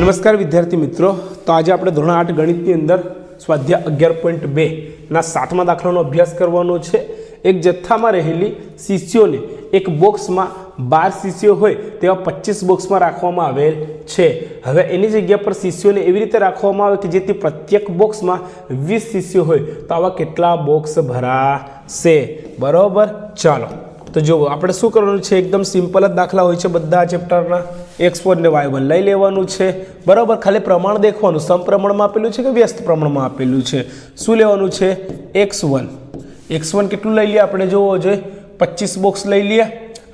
નમસ્કાર વિદ્યાર્થી મિત્રો. તો આજે આપણે ધોરણ આઠ ગણિતની અંદર સ્વાધ્યાય અગિયાર પોઈન્ટ બેના સાતમા દાખલાનો અભ્યાસ કરવાનો છે. એક જથ્થામાં રહેલી શિષ્યોને એક બોક્સમાં બાર શિષ્યો હોય તેવા પચીસ બોક્સમાં રાખવામાં આવેલ છે. હવે એની જગ્યા પર શિષ્યોને એવી રીતે રાખવામાં આવે કે જેથી પ્રત્યેક બોક્સમાં વીસ શિષ્યો હોય તો આવા કેટલા બોક્સ ભરાશે? બરાબર? ચાલો. તો જુઓ આપણે શું કરવાનું છે? એકદમ સિમ્પલ જ દાખલા હોય છે બધા ચેપ્ટરના એક્સ વન ને વાય વન લઈ લેવાનું છે. બરાબર? ખાલી પ્રમાણ દેખવાનું. સમપ્રમાણમાં આપેલું છે કે વ્યસ્ત પ્રમાણમાં આપેલું છે? શું લેવાનું છે? એક્સ વન એક્સ વન કેટલું લઈ લઈએ આપણે? જોવો જોઈએ. પચીસ બોક્સ લઈ લઈએ.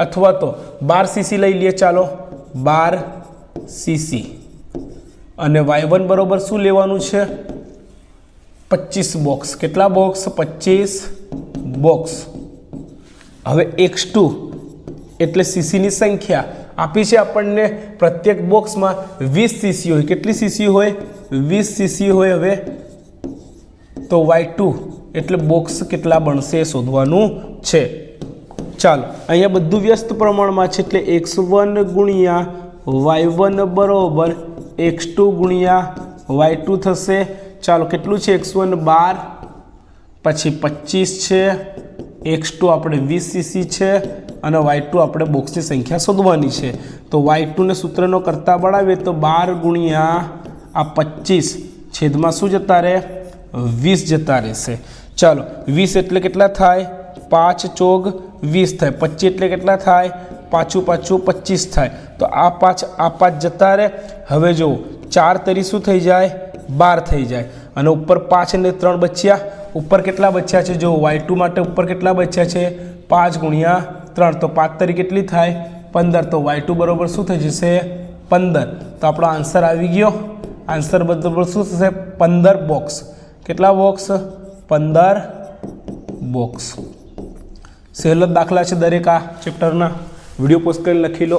અથવા તો બાર સીસી લઈ લઈએ. ચાલો. બાર સીસી અને વાય વન બરાબર શું લેવાનું છે? પચીસ બોક્સ કેટલા બોક્સ પચીસ બોક્સ હવે એક્સ ટુ એટલે સીસીની સંખ્યા. આપી છે આપણને પ્રત્યેક બોક્સમાં વીસ સીસી હોય. કેટલી સીસી હોય? વીસ સીસી હોય હવે. તો વાય ટુ એટલે બોક્સ કેટલા બનશે શોધવાનું છે. ચાલો, અહીંયા બધું વ્યસ્ત પ્રમાણમાં છે, એટલે એક્સ વન ગુણ્યા વાય વન બરોબર એક્સ ટુ ગુણ્યા વાય ટુ થશે. ચાલો, કેટલું છે? એક્સ વન બાર, પછી પચીસ છે. એક્સ ટુ આપણે વીસ સીસી છે અને વાય ટુ આપણે બોક્સની સંખ્યા શોધવાની છે. તો વાય ટુને સૂત્રનો કરતા બનાવીએ તો બાર ગુણ્યા આ પચીસ છેદમાં શું જતા રહે? વીસ જતા રહેશે. ચાલો, વીસ એટલે કેટલા થાય? પાંચ ચોગ વીસ થાય. પચીસ એટલે કેટલા થાય? પાછું પાછું પચીસ થાય. તો આ પાંચ આ પાંચ જતા રહે. હવે જુઓ, ચાર તરી શું થઈ જાય? બાર થઈ જાય. અને ઉપર પાંચ અને ત્રણ બચ્યા. ઉપર કેટલા બચ્યા છે? જો વાય ટુ માટે ઉપર કેટલા બચ્યા છે? પાંચ ગુણ્યા ત્રણ. તો પાંચ તરી કેટલી થાય? પંદર. તો વાય ટુ બરાબર શું થઈ જશે? પંદર. તો આપણો આન્સર આવી ગયો. આન્સર બરાબર શું થશે? પંદર બોક્સ કેટલા બોક્સ પંદર બોક્સ સહેલો દાખલા છે દરેક આ ચેપ્ટરના વીડિયો પોસ્ટ કરીને લખી લો.